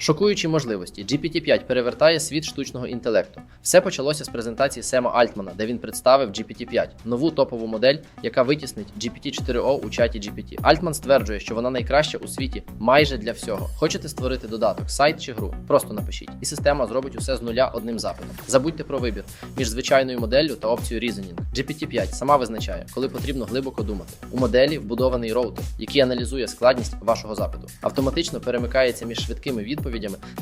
Шокуючі можливості. GPT-5 перевертає світ штучного інтелекту. Все почалося з презентації Сема Альтмана, де він представив GPT-5, нову топову модель, яка витіснить GPT-4o у чаті GPT. Альтман стверджує, що вона найкраща у світі майже для всього. Хочете створити додаток, сайт чи гру? Просто напишіть, і система зробить усе з нуля одним запитом. Забудьте про вибір між звичайною моделлю та опцією Reasoning. GPT-5 сама визначає, коли потрібно глибоко думати. У моделі вбудований роутер, який аналізує складність вашого запиту. Автоматично перемикається між швидкими відповідями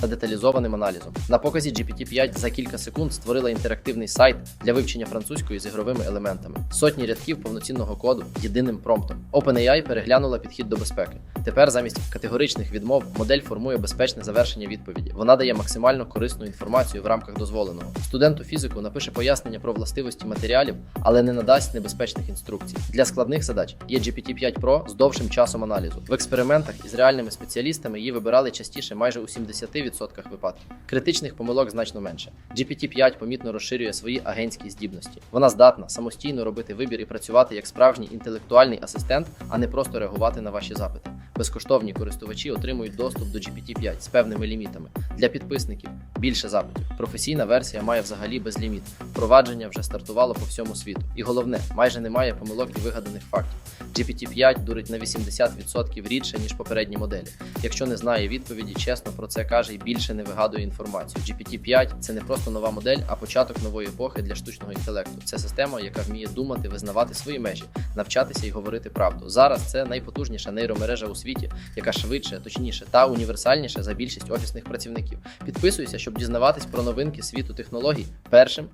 та деталізованим аналізом. На показі GPT-5 за кілька секунд створила інтерактивний сайт для вивчення французької з ігровими елементами. Сотні рядків повноцінного коду єдиним промптом. OpenAI переглянула підхід до безпеки. Тепер замість категоричних відмов модель формує безпечне завершення відповіді. Вона дає максимально корисну інформацію в рамках дозволеного. Студенту фізику напише пояснення про властивості матеріалів, але не надасть небезпечних інструкцій. Для складних задач є GPT-5 Pro з довшим часом аналізу. В експериментах із реальними спеціалістами її вибирали частіше майже у 70% випадків. Критичних помилок значно менше. GPT-5 помітно розширює свої агентські здібності. Вона здатна самостійно робити вибір і працювати як справжній інтелектуальний асистент, а не просто реагувати на ваші запити. Безкоштовні користувачі отримують доступ до GPT-5 з певними лімітами. Для підписників більше запитів. Професійна версія має взагалі безліміт. Впровадження вже стартувало по всьому світу. І головне, майже немає помилок і вигаданих фактів. GPT-5 дурить на 80% рідше, ніж попередні моделі. Якщо не знає відповіді, чесно про це каже і більше не вигадує інформацію. GPT-5 це не просто нова модель, а початок нової епохи для штучного інтелекту. Це система, яка вміє думати, визнавати свої межі, навчатися і говорити правду. Зараз це найпотужніша нейромережа у світі, яка швидше, точніше та універсальніше за більшість офісних працівників. Підписуйся, щоб дізнаватись про новинки світу технологій першим